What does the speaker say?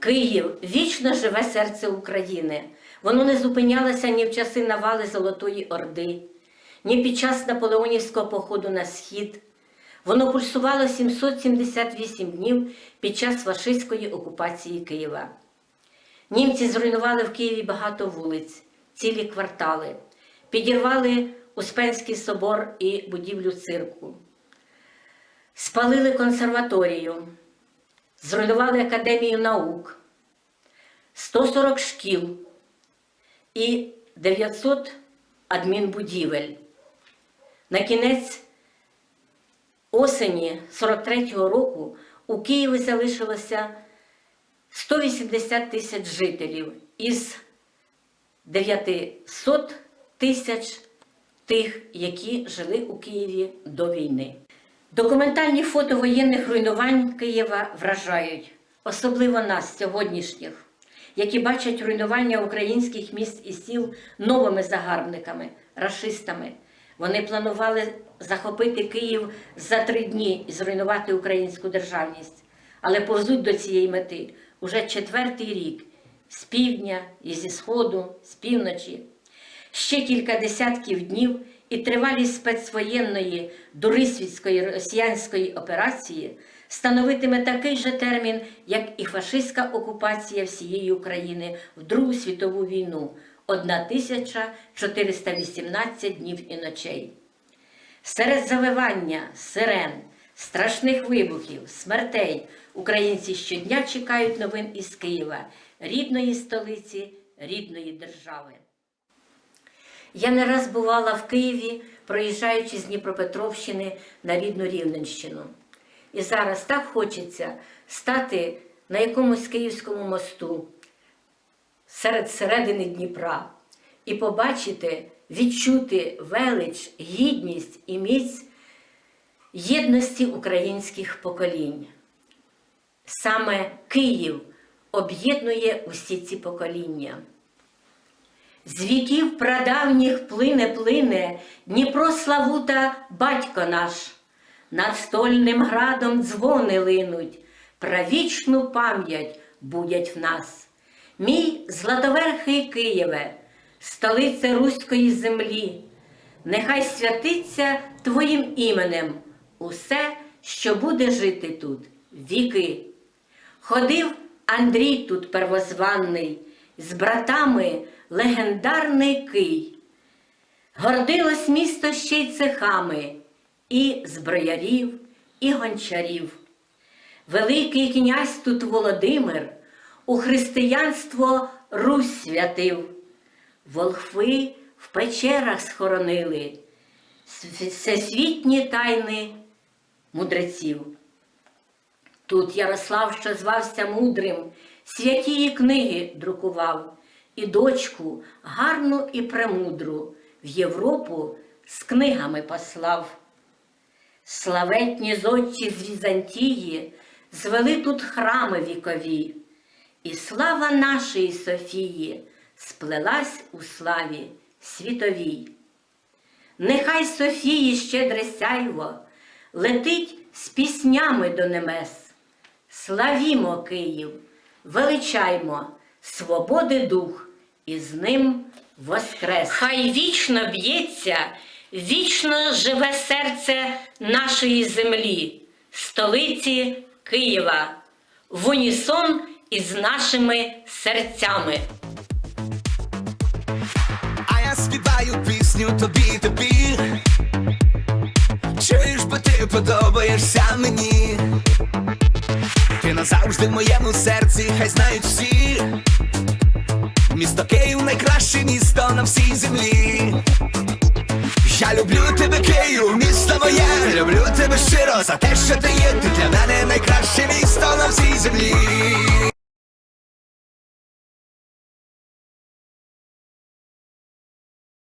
Київ вічно живе серце України. Воно не зупинялося ні в часи навали Золотої Орди, ні під час наполеонівського походу на схід. Воно пульсувало 778 днів під час фашистської окупації Києва. Німці зруйнували в Києві багато вулиць, цілі квартали, підірвали Успенський собор і будівлю цирку, спалили консерваторію, зруйнували Академію наук, 140 шкіл і 900 адмінбудівель. На кінець осені 43-го року у Києві залишилося 180 тисяч жителів із 900 тисяч тих, які жили у Києві до війни. Документальні фото воєнних руйнувань Києва вражають, особливо нас, сьогоднішніх, які бачать руйнування українських міст і сіл новими загарбниками, рашистами. Вони планували захопити Київ за три дні і зруйнувати українську державність, але повзуть до цієї мети уже четвертий рік з півдня і зі сходу, з півночі. Ще кілька десятків днів і тривалість спецвоєнної дурисвітської росіянської операції становитиме такий же термін, як і фашистська окупація всієї України в Другу світову війну 1418 днів і ночей. Серед завивання, сирен, страшних вибухів, смертей українці щодня чекають новин із Києва, рідної столиці, рідної держави. Я не раз бувала в Києві, проїжджаючи з Дніпропетровщини на рідну Рівненщину. І зараз так хочеться стати на якомусь київському мосту серед середини Дніпра і побачити, відчути велич, гідність і міць єдності українських поколінь. Саме Київ об'єднує усі ці покоління. З віків прадавніх плине плине Дніпро Славута, батько наш, над стольним градом дзвони линуть, правічну пам'ять будять в нас. Мій златоверхий Києве, столице руської землі, нехай святиться Твоїм іменем усе, що буде жити тут, віки. Ходив Андрій тут первозванний, з братами легендарний Кий. Гордилось місто ще й цехами і зброярів, і гончарів. Великий князь тут Володимир у християнство Русь святив. Волхви в печерах схоронили всесвітні тайни мудреців. Тут Ярослав, що звався мудрим, святії книги друкував, і дочку гарну і премудру в Європу з книгами послав. Славетні зодці з Візантії звели тут храми вікові, і слава нашої Софії сплелась у славі світовій. Нехай Софії щедре сяйво летить з піснями до небес. Славімо Київ, величаймо, свободи дух, і з ним воскрес. Хай вічно б'ється, вічно живе серце нашої землі, столиці Києва, в унісон із нашими серцями. А я співаю пісню тобі тобі. Чуєш, бо ти подобаєшся мені. Ти назавжди в моєму серці, хай знають всі. Місто Київ найкраще місто на всій землі. Я люблю тебе, Київ, місто моє, люблю тебе щиро за те, що ти є. Ти для мене найкраще місто на всій землі.